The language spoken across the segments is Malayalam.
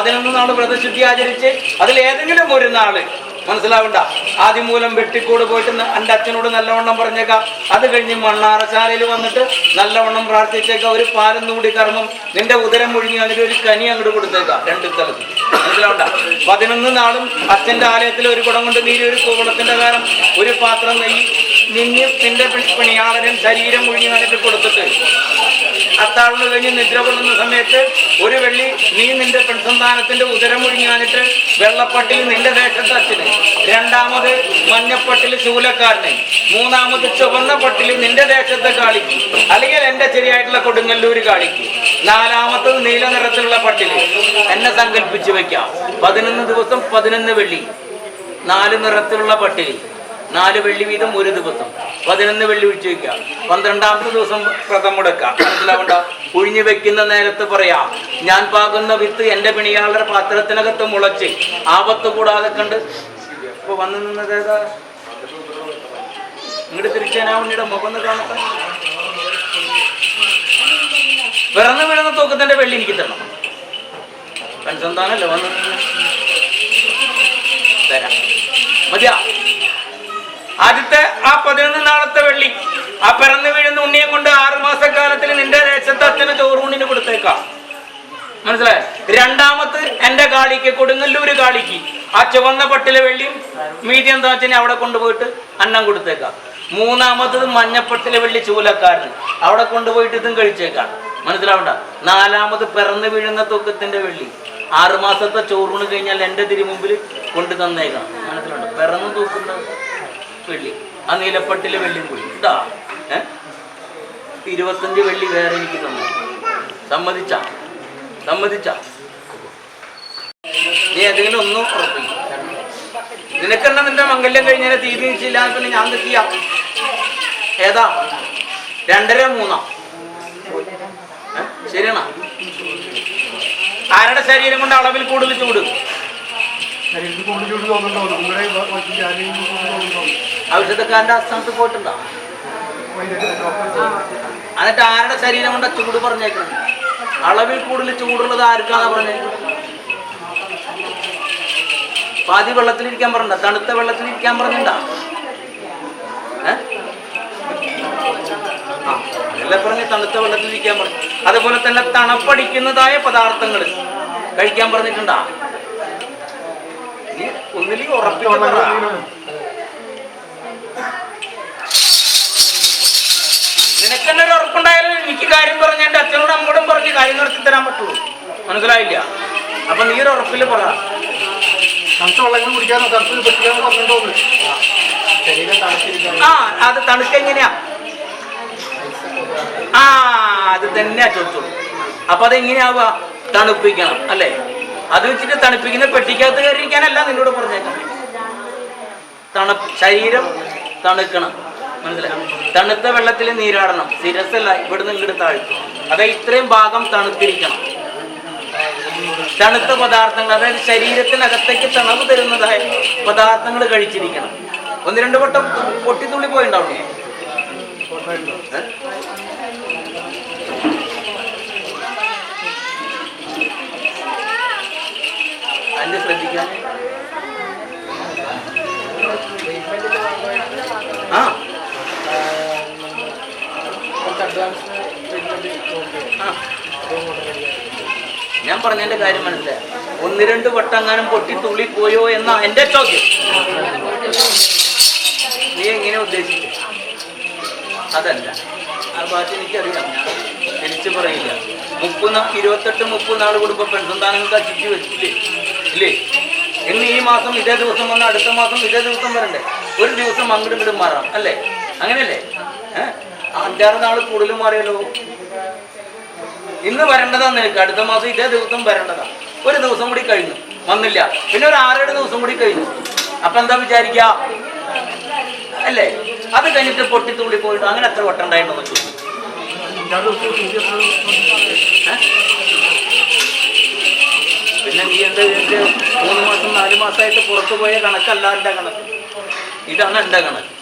പതിനൊന്ന് നാൾ വ്രതശുദ്ധി ആചരിച്ച് അതിൽ ഏതെങ്കിലും ഒരു നാൾ മനസ്സിലാവണ്ട? ആദ്യം മൂലം വെട്ടിക്കൂട് പോയിട്ട് എന്റെ അച്ഛനോട് നല്ലവണ്ണം പറഞ്ഞേക്കാം. അത് കഴിഞ്ഞ് മണ്ണാറശാലയിൽ വന്നിട്ട് നല്ലവണ്ണം പ്രാർത്ഥിച്ചേക്കാം. ഒരു പാലം കൂടി കർമ്മം നിന്റെ ഉദരം മുഴുങ്ങി അതിന് ഒരു കനി അങ്ങോട്ട് കൊടുത്തേക്കാം. രണ്ട് സ്ഥലത്ത്. മനസ്സിലാവണ്ട? പതിനൊന്ന് നാളും അച്ഛന്റെ ആലയത്തിൽ ഒരു കുടം കൊണ്ട് നീര് ഒരു കുളത്തിന്റെ കാലം ഒരു പാത്രം നെയ്യ് നിന്നെ നിന്റെ പിണിയാളനും ശരീരം മുഴുങ്ങി വന്നിട്ട് കൊടുത്തിട്ട്. അത്താഴ്ന്ന് കഴിഞ്ഞ് നിദ്ര കൊള്ളുന്ന സമയത്ത് ഒരു വെള്ളി നീ നിന്റെ പെൺസന്താനത്തിന്റെ ഉദരം മുഴുങ്ങാനിട്ട് വെള്ളപ്പട്ടിൽ നിന്റെ ദേശത്ത് അച്ഛന് രണ്ടാമത് മഞ്ഞപ്പട്ടിൽ ശൂലക്കാരന്. മൂന്നാമത് ചുവന്ന പട്ടിൽ നിന്റെ ദേശത്തെ കാളിക്ക്. അല്ലെങ്കിൽ എന്റെ ശരിയായിട്ടുള്ള കൊടുങ്ങല്ലൂര് കാളിക്ക്. നാലാമത്തത് നീല നിറത്തിലുള്ള പട്ടിൽ എന്നെ സങ്കല്പിച്ചു വെക്കാം. പതിനൊന്ന് ദിവസം പതിനൊന്ന് വെള്ളി. നാല് നിറത്തിലുള്ള പട്ടിൽ. നാല് വെള്ളി വീതം ഒരു ദിവസം. പതിനൊന്ന് വെള്ളി ഒഴിച്ചു വെക്കുക പന്ത്രണ്ടാമത്തെ ദിവസം വ്രതം മുടക്കുക മനസ്സിലാവണ്ട? ഒഴിഞ്ഞു വെക്കുന്ന നേരത്ത് പറയാ ഞാൻ പാകുന്ന വിത്ത് എന്റെ പിണിയാളുടെ പാത്രത്തിനകത്ത് മുളച്ച് ആപത്ത് കൂടാതെ കണ്ട് ഇപ്പൊ വന്നു നിന്നത് ഏതാ? ഇങ്ങോട്ട് തിരിച്ചാ ഉണ്ണിയുടെ മുഖം കാണട്ടെ. പിറന്നു വീഴുന്ന തൂക്കത്തിന്റെ വെള്ളി എനിക്ക് തരണം. പെൺസന്താനല്ലേ വന്നു. തരാം. മതിയാ. ആദ്യത്തെ ആ പതിനൊന്ന് നാളത്തെ വെള്ളി. ആ പിറന്നു വീഴുന്ന ഉണ്ണിയെ കൊണ്ട് ആറുമാസക്കാലത്തിൽ മാസക്കാലത്തിൽ നിന്റെ ദേശത്ത് അച്ഛന് ചോറൂണിന് കൊടുത്തേക്കാം. മനസ്സിലായോ? രണ്ടാമത് എന്റെ കാളിക്ക് കൊടുങ്ങല്ലൂര് കാളിക്ക്. ആ ചുവന്ന പട്ടിലെ വെള്ളിയും മീതി എന്താ വെച്ചാൽ അവിടെ കൊണ്ടുപോയിട്ട് അന്നം കൊടുത്തേക്കാം. മൂന്നാമത്തത് മഞ്ഞപ്പട്ടിലെ വെള്ളി ചൂലക്കാരന്. അവിടെ കൊണ്ടുപോയിട്ട് ഇതും കഴിച്ചേക്കാം. മനസ്സിലാവണ്ട? നാലാമത് പിറന്നു വീഴുന്ന തൂക്കത്തിന്റെ വെള്ളി. ആറുമാസത്തെ ചോറൂണ് കഴിഞ്ഞാൽ എന്റെ തിരുമുമ്പിൽ കൊണ്ടു തന്നേക്കാം മനസ്സിലുണ്ട് പിറന്നു തൂക്കുന്ന വെള്ളി. ആ നീലപ്പട്ടിലെ വെള്ളിയും കൂടി ഇതാ. ഏ? ഇരുപത്തഞ്ച് വെള്ളി വേറെ എനിക്ക് തന്നു? സമ്മതിച്ച? സമ്മതിച്ച? നീ ഏതെങ്കിലും ഒന്നും ഉറപ്പിക്കും. നിനക്കെന്നാ നിന്റെ മംഗല്യം കഴിഞ്ഞാൽ തീയതി നിശ്ചയില്ല പിന്നെ ഞാൻ തെറ്റിയ ഏതാ? രണ്ടര മൂന്നാ? ശരിയാണോ? ആരുടെ ശരീരം കൊണ്ട് അളവിൽ കൂടുതൽ ചൂട്? ഔഷധക്കാരന്റെ ആസ്ഥാനത്ത് പോയിട്ടുണ്ടോ? എന്നിട്ട് ആരുടെ ശരീരം കൊണ്ട ചൂട് പറഞ്ഞേക്കണം അളവിൽ കൂടുതൽ ചൂടുള്ളത് ആർക്കാണ് പറഞ്ഞേക്കുന്നത് പാതി വെള്ളത്തിലിരിക്കാൻ പറഞ്ഞ തണുത്ത വെള്ളത്തിലിരിക്കാൻ പറഞ്ഞിട്ടുണ്ടാ? അതല്ലേ പറഞ്ഞ് തണുത്ത വെള്ളത്തിലിരിക്കാൻ പറഞ്ഞു. അതുപോലെ തന്നെ തണുപ്പടിക്കുന്നതായ പദാർത്ഥങ്ങൾ കഴിക്കാൻ പറഞ്ഞിട്ടുണ്ടാ? നീ ഒന്നിൽ നിനക്കെന്നെ ഒരു ഉറപ്പുണ്ടായാലും എനിക്ക് കാര്യം പറഞ്ഞ എന്റെ അച്ഛനോടും അമ്മോടും പറഞ്ഞ് കാര്യം നടത്തി തരാൻ പറ്റുള്ളൂ. മനസ്സിലായില്ല? അപ്പൊ നീ ഒരു ഉറപ്പിൽ പറ. തണുത്ത വെള്ളങ്ങൾ കുടിക്കാനോ തണുത്ത് പറ്റിക്കാനോ പറഞ്ഞിട്ടുണ്ടോ ശരീരം തണുത്തിരിക്കാൻ. ആ അത് തണുക്ക എങ്ങനെയാ? ആ അത് തന്നെയാ ചോദിച്ചോളൂ അപ്പൊ അതെങ്ങനെയാവുക? തണുപ്പിക്കണം അല്ലേ? അത് വെച്ചിട്ട് തണുപ്പിക്കുന്ന പെട്ടിക്കകത്ത് കയറിയിരിക്കാനല്ല നിന്നോട് പറഞ്ഞേക്കാം. തണു ശരീരം തണുക്കണം. മനസ്സിലായി? തണുത്ത വെള്ളത്തിൽ നീരാടണം. സിരസല്ല ഇവിടുന്ന് ഇങ്ങോട്ട് താഴ്ത്തും. അതായത് ഇത്രയും ഭാഗം തണുത്തിരിക്കണം. തണുത്ത പദാർത്ഥങ്ങൾ അതായത് ശരീരത്തിനകത്തേക്ക് തണവ് തരുന്നതായ പദാർത്ഥങ്ങൾ കഴിച്ചിരിക്കണം. ഒന്ന് രണ്ട് വട്ടം പൊട്ടിത്തുള്ളി പോയിണ്ടാവും? അതിന്റെ ശ്രദ്ധിക്കാൻ. പറഞ്ഞതിന്റെ കാര്യം മനസ്സിലായി. ഒന്ന് രണ്ട് വട്ടങ്ങാനും പൊട്ടി തുള്ളി പോയോ എന്നാ എന്റെ ചോദ്യം. നീ എങ്ങനെ ഉദ്ദേശിച്ചു? അതല്ല. ആ ഭാഷ എനിക്കറിയാം. ഞാൻ തിരിച്ചു പറയില്ല. മുപ്പത് ഇരുപത്തെട്ട് മുപ്പത് നാൾ കൂടുമ്പോ പെൺസന്താനങ്ങൾക്ക് അച്ഛിച്ച് വെച്ചില്ലേ? ഇല്ലേ? ഇന്ന് ഈ മാസം ഇതേ ദിവസം വന്ന അടുത്ത മാസം ഇതേ ദിവസം വരണ്ടേ? ഒരു ദിവസം അങ്ങോട്ടും ഇങ്ങോട്ടും മാറാം. അല്ലേ? അങ്ങനെയല്ലേ? ഏഹ് അഞ്ചാറ് നാൾ കൂടുതൽ മാറിയല്ലോ ഇന്ന് വരേണ്ടതാണ് നിനക്ക്. അടുത്ത മാസം ഇതേ ദിവസം വരേണ്ടതാ. ഒരു ദിവസം കൂടി കഴിഞ്ഞു. വന്നില്ല. പിന്നെ ഒരു ആറേഴ് ദിവസം കൂടി കഴിഞ്ഞു. അപ്പൊ എന്താ വിചാരിക്ക? അല്ലേ? അത് കഴിഞ്ഞിട്ട് പൊട്ടിത്തുള്ളി പോയിട്ട് അങ്ങനെ എത്ര വട്ടം ഉണ്ടായിട്ടുണ്ടെന്ന് ചോദിച്ചു? പിന്നെ നീ എന്താ മൂന്ന് മാസം നാല് മാസമായിട്ട് പുറത്തു പോയ കണക്കല്ല എന്റെ കണക്ക്. ഇതാണ് എന്റെ കണക്ക്.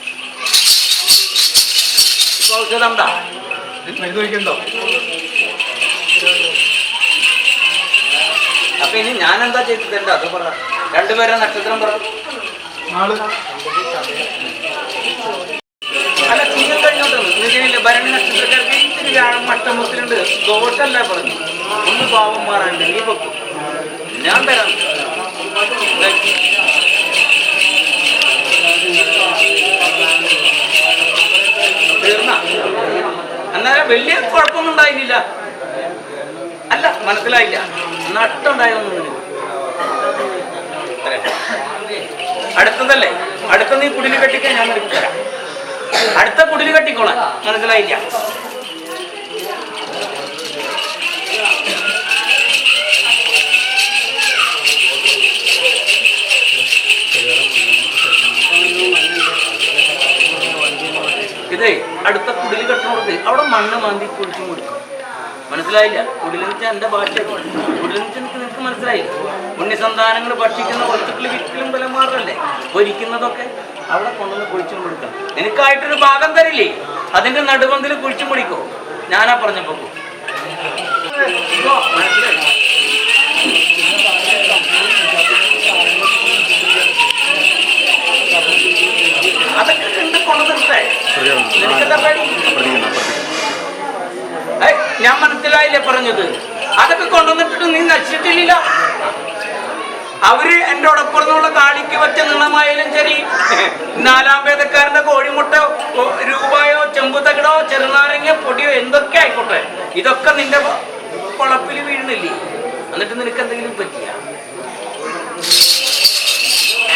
ഇപ്പൊ ഔഷധം വയ്ക്കണ്ടോ അപ്പൊ ഇനി ഞാൻ എന്താ? ചെയ്തിട്ടുണ്ട് അത് പറ. രണ്ടുപേരെ നക്ഷത്രം പറ. അല്ല കഴിഞ്ഞോട്ട് നിജനില്ല ഭരണി നക്ഷത്രക്കാർക്ക് ഇത്തിരി വ്യാഴം മട്ടമുത്തിലുണ്ട് ദോഷമല്ല പറഞ്ഞു ഒന്ന് പാവം മാറാണ്ട്. നീ വെക്കും ഞാൻ തരാം. തീർന്ന? അന്നേരം വലിയ കുഴപ്പമൊന്നും ഉണ്ടായിരുന്നില്ല മനസ്സിലായില്ല നട്ടുണ്ടായൊന്നുമില്ല തരാം. അടുത്തതല്ലേ? അടുത്ത നീ കുടിൽ കെട്ടിക്കാൻ ഞാൻ എടുത്തു തരാം. അടുത്ത കുടിൽ കെട്ടിക്കോളാം മനസ്സിലായില്ല. ഇതേ അടുത്ത കുടിൽ കെട്ടണോടത്ത് അവിടെ മണ്ണ് മാന്തി കുഴിച്ചും കൊടുക്കും. മനസ്സിലായില്ല. കുടിലെന്ന് വെച്ചാൽ എന്റെ ഭാഷ കുടിലെന്ന് നിങ്ങൾക്ക് മനസ്സിലായില്ല പുണ്യസന്താനങ്ങൾ ഭക്ഷിക്കുന്ന വസ്തുക്കൾ വിറ്റിലും ബലമാറല്ലേ പൊരിക്കുന്നതൊക്കെ അവിടെ കൊണ്ടുവന്ന് കുഴിച്ചും കൊടുക്കാം. എനിക്കായിട്ടൊരു ഭാഗം തരില്ലേ? അതിന്റെ നടുവന്തിൽ കുഴിച്ചും പിടിക്കോ. ഞാനാ പറഞ്ഞപ്പോ മനസ്സിലായി? അതൊക്കെ കണ്ട് കൊണ്ടുവന്നിട്ടേ. നിനക്കെന്താ പേടി? ഏയ്, ഞാൻ മനസ്സിലായില്ലേ പറഞ്ഞത്? അതൊക്കെ കൊണ്ടുവന്നിട്ട് നീ നശിച്ചിട്ടില്ല. അവർ എന്റെ ഒടപ്പുറന്നുള്ള കാളിക്ക് വെച്ച നീളമായാലും ശരി. നാലാം വേദക്കാരന്റെ കോഴിമുട്ട രൂപയോ ചെമ്പു തകിടോ ചെറുനാരങ്ങ പൊടിയോ എന്തൊക്കെ ആയിക്കോട്ടെ. ഇതൊക്കെ നിന്റെ കുളപ്പിൽ വീഴുന്നില്ലേ? എന്നിട്ട് നിനക്ക് എന്തെങ്കിലും പറ്റിയ?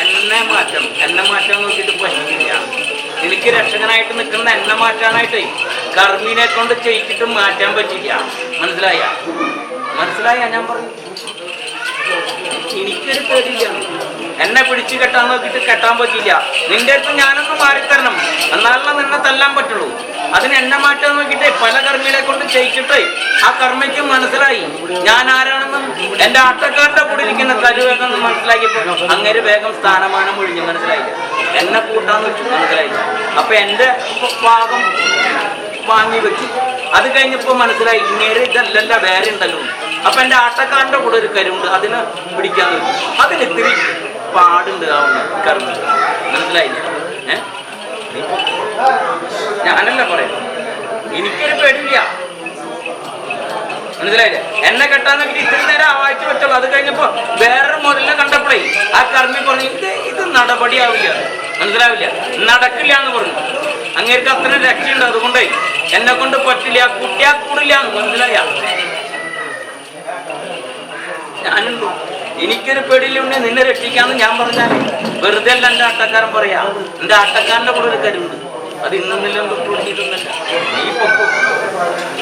എന്നെ മാറ്റം എന്നെ മാറ്റം നോക്കിയിട്ട് പറ്റില്ല എനിക്ക് രക്ഷകനായിട്ട് നിൽക്കുന്ന എന്നെ മാറ്റാനായിട്ടേ കർമ്മീനെ കൊണ്ട് ചെയ്യിച്ചിട്ട് മാറ്റാൻ പറ്റില്ല മനസ്സിലായ? മനസ്സിലായ ഞാൻ പറഞ്ഞു. എനിക്കൊരു പേടില്ല എന്നെ പിടിച്ചു കെട്ടാൻ നോക്കിയിട്ട് കെട്ടാൻ പറ്റില്ല നിന്റെ അടുത്ത് ഞാനൊന്ന് മാറിത്തരണം. എന്നാലല്ല നിന്നെ തല്ലാൻ പറ്റുള്ളൂ. അതിന് എന്നെ മാറ്റാൻ നോക്കിയിട്ട് പല കർമ്മികളെ കൊണ്ട് ചെയ്യിച്ചിട്ട് ആ കർമ്മയ്ക്ക് മനസ്സിലായി. ഞാൻ ആരാണെന്നും എന്റെ ആട്ടക്കാരുടെ കൂടെ ഇരിക്കുന്ന കരുവേഗം മനസ്സിലാക്കിയപ്പോ അങ്ങനെ വേഗം സ്ഥാനമാനം ഒഴിഞ്ഞു മനസ്സിലായില്ല. എന്നെ കൂട്ടാന്ന് വെച്ചു മനസ്സിലായില്ല. അപ്പൊ എന്റെ ഭാഗം വാങ്ങി വെച്ചു. അത് കഴിഞ്ഞപ്പോ മനസ്സിലായി ഇങ്ങേര് ഇതല്ലല്ല വേറെ ഉണ്ടല്ലോ. അപ്പൊ എന്റെ ആട്ടക്കാരന്റെ കൂടെ ഒരു കരുണ്ട് അതിനെ പിടിക്കാൻ അതിന് ഇത്തിരി പാടുണ്ട് ആ കറുപ്പ് മനസ്സിലായില്ല? ഞാനല്ല പറയുന്നത് എനിക്കൊരു പേടില്ല. മനസ്സിലായില്ലേ? എന്നെ കെട്ടാൻ നോക്കി ഇത്തിരി നേരം ആവാഴ്ച വെച്ചോളൂ. അത് കഴിഞ്ഞപ്പോ വേറൊരു മുതലിനെ കണ്ടപ്പോഴേ ആ കർമ്മി പറഞ്ഞു ഇത് ഇത് നടപടിയാവില്ല. മനസ്സിലാവില്ല. നടക്കില്ല എന്ന് പറഞ്ഞു. അങ്ങേർക്ക് അത്ര രക്ഷയുണ്ട്. അതുകൊണ്ട് എന്നെ കൊണ്ട് പറ്റില്ല. കുട്ടിയാ കൂടില്ല മനസ്സിലായ. ഞാനുണ്ടു എനിക്കൊരു പേടിയിലുണ്ട്. നിന്നെ രക്ഷിക്കാന്ന് ഞാൻ പറഞ്ഞാൽ വെറുതെ അല്ല എന്റെ ആട്ടക്കാരൻ പറയാ. എന്റെ ആട്ടക്കാരന്റെ കൂടെ ഒരു കരുവുണ്ട്. അത് ഇന്നൊന്നില്ല വിട്ടുകൊടുത്തിട്ടൊന്നല്ല ഈ പൊക്കം.